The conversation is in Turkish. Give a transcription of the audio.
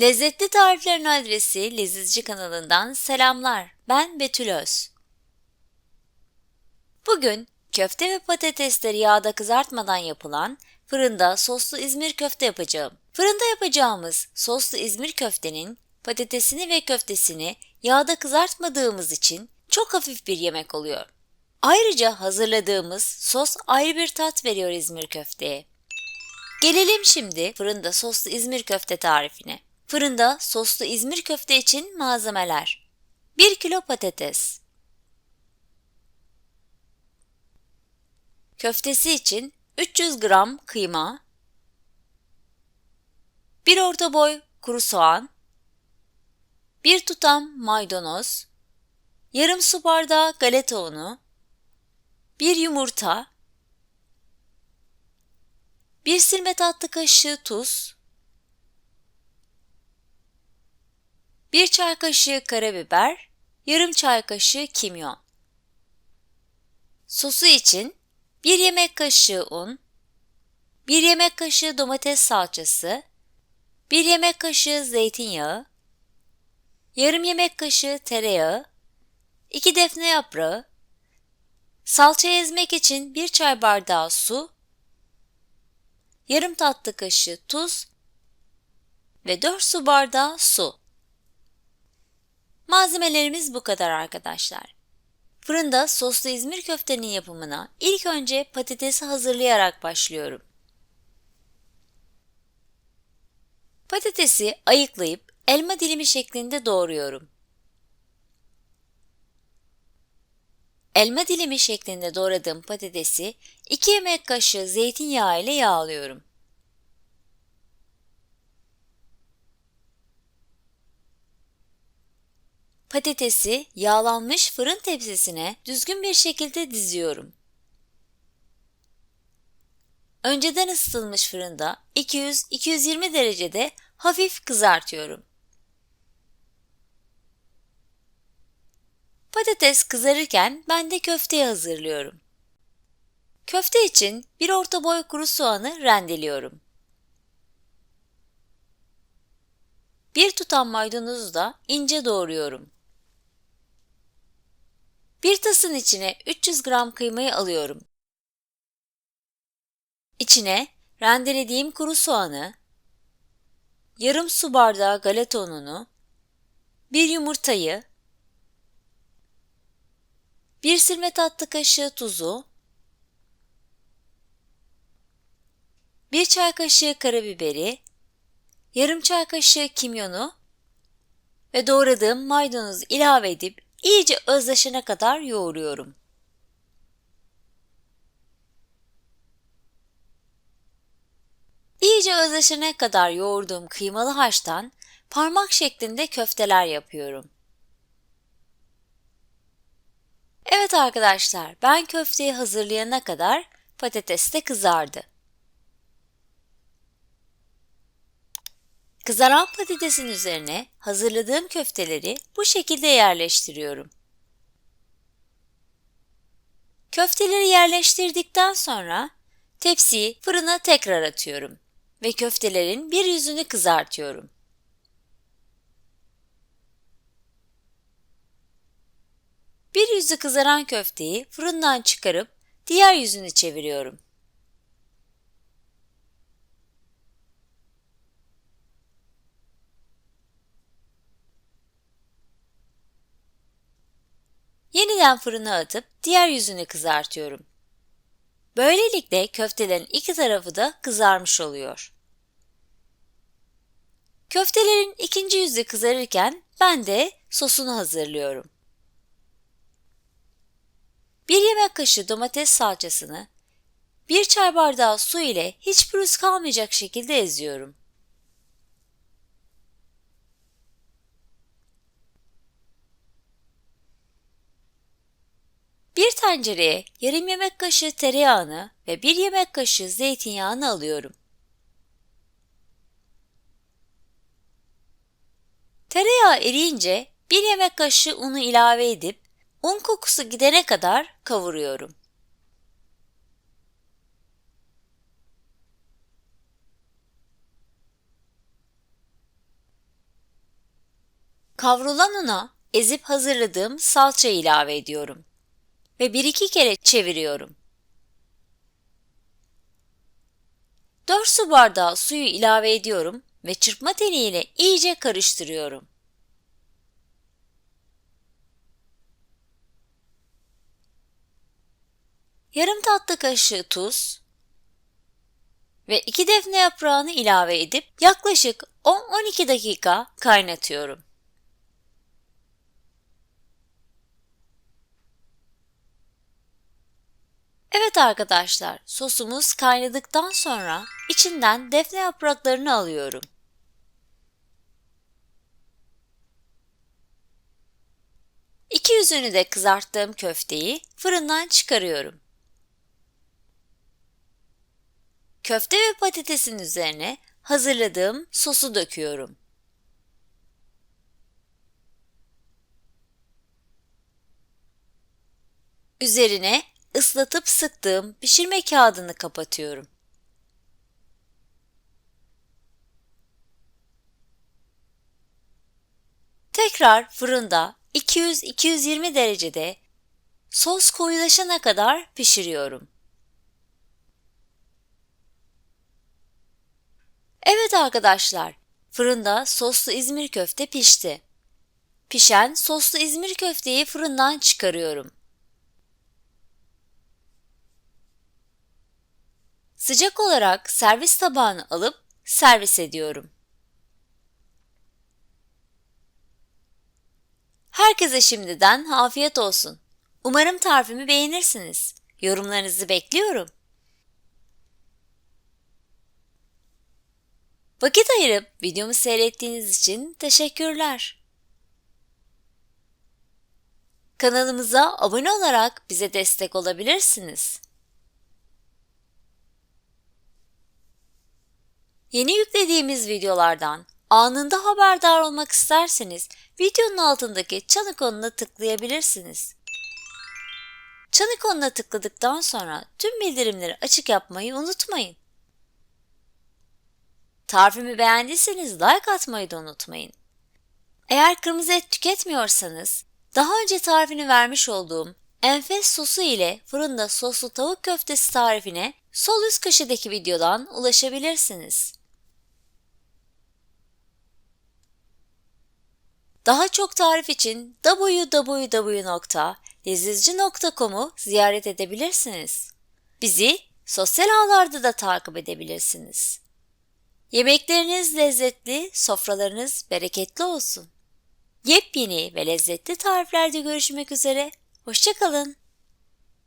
Lezzetli tariflerin adresi Lezizci kanalından selamlar. Ben Betül Öz. Bugün köfte ve patatesleri yağda kızartmadan yapılan fırında soslu İzmir köfte yapacağım. Fırında yapacağımız soslu İzmir köftenin patatesini ve köftesini yağda kızartmadığımız için çok hafif bir yemek oluyor. Ayrıca hazırladığımız sos ayrı bir tat veriyor İzmir köfteye. Gelelim şimdi fırında soslu İzmir köfte tarifine. Fırında soslu İzmir köfte için malzemeler. 1 kilo patates. Köftesi için 300 gram kıyma. 1 orta boy kuru soğan. 1 tutam maydanoz. Yarım su bardağı galeta unu. 1 yumurta. 1 silme tatlı kaşığı tuz 1 çay kaşığı karabiber, yarım çay kaşığı kimyon. Sosu için 1 yemek kaşığı un, 1 yemek kaşığı domates salçası, 1 yemek kaşığı zeytinyağı, yarım yemek kaşığı tereyağı, 2 defne yaprağı, salça ezmek için 1 çay bardağı su, yarım tatlı kaşığı tuz ve 4 su bardağı su. Malzemelerimiz bu kadar arkadaşlar. Fırında soslu İzmir köftenin yapımına ilk önce patatesi hazırlayarak başlıyorum. Patatesi ayıklayıp elma dilimi şeklinde doğruyorum. Elma dilimi şeklinde doğradığım patatesi 2 yemek kaşığı zeytinyağı ile yağlıyorum. Patatesi yağlanmış fırın tepsisine düzgün bir şekilde diziyorum. Önceden ısıtılmış fırında 200-220 derecede hafif kızartıyorum. Patates kızarırken ben de köfteyi hazırlıyorum. Köfte için bir orta boy kuru soğanı rendeliyorum. Bir tutam maydanozu da ince doğruyorum. Bir tasın içine 300 gram kıymayı alıyorum. İçine rendelediğim kuru soğanı, yarım su bardağı galeta ununu, bir yumurtayı, bir silme tatlı kaşığı tuzu, bir çay kaşığı karabiberi, yarım çay kaşığı kimyonu ve doğradığım maydanozu ilave edip iyice özleşene kadar yoğuruyorum. İyice özleşene kadar yoğurduğum kıymalı haştan parmak şeklinde köfteler yapıyorum. Evet arkadaşlar, ben köfteyi hazırlayana kadar patates de kızardı. Kızaran patatesin üzerine hazırladığım köfteleri bu şekilde yerleştiriyorum. Köfteleri yerleştirdikten sonra tepsiyi fırına tekrar atıyorum ve köftelerin bir yüzünü kızartıyorum. Bir yüzü kızaran köfteyi fırından çıkarıp diğer yüzünü çeviriyorum. Yeniden fırına atıp diğer yüzünü kızartıyorum. Böylelikle köftelerin iki tarafı da kızarmış oluyor. Köftelerin ikinci yüzü kızarırken ben de sosunu hazırlıyorum. Bir yemek kaşığı domates salçasını bir çay bardağı su ile hiç pürüz kalmayacak şekilde eziyorum. Bir tencereye yarım yemek kaşığı tereyağını ve bir yemek kaşığı zeytinyağını alıyorum. Tereyağı eriyince bir yemek kaşığı unu ilave edip un kokusu gidene kadar kavuruyorum. Kavrulan una ezip hazırladığım salça ilave ediyorum ve 1-2 kere çeviriyorum. 4 su bardağı suyu ilave ediyorum ve çırpma teliyle iyice karıştırıyorum. Yarım tatlı kaşığı tuz ve 2 defne yaprağını ilave edip yaklaşık 10-12 dakika kaynatıyorum. Evet arkadaşlar, sosumuz kaynadıktan sonra içinden defne yapraklarını alıyorum. İki yüzünü de kızarttığım köfteyi fırından çıkarıyorum. Köfte ve patatesin üzerine hazırladığım sosu döküyorum. Üzerine ıslatıp sıktığım pişirme kağıdını kapatıyorum. Tekrar fırında 200-220 derecede sos koyulaşana kadar pişiriyorum. Evet arkadaşlar, fırında soslu İzmir köfte pişti. Pişen soslu İzmir köfteyi fırından çıkarıyorum. Sıcak olarak servis tabağına alıp servis ediyorum. Herkese şimdiden afiyet olsun. Umarım tarifimi beğenirsiniz. Yorumlarınızı bekliyorum. Vakit ayırıp videomu seyrettiğiniz için teşekkürler. Kanalımıza abone olarak bize destek olabilirsiniz. Yeni yüklediğimiz videolardan anında haberdar olmak isterseniz videonun altındaki çan ikonuna tıklayabilirsiniz. Çan ikonuna tıkladıktan sonra tüm bildirimleri açık yapmayı unutmayın. Tarifimi beğendiyseniz like atmayı da unutmayın. Eğer kırmızı et tüketmiyorsanız, daha önce tarifini vermiş olduğum enfes sosu ile fırında soslu tavuk köftesi tarifine sol üst köşedeki videodan ulaşabilirsiniz. Daha çok tarif için www.lezizci.com'u ziyaret edebilirsiniz. Bizi sosyal ağlarda da takip edebilirsiniz. Yemekleriniz lezzetli, sofralarınız bereketli olsun. Yepyeni ve lezzetli tariflerde görüşmek üzere. Hoşçakalın.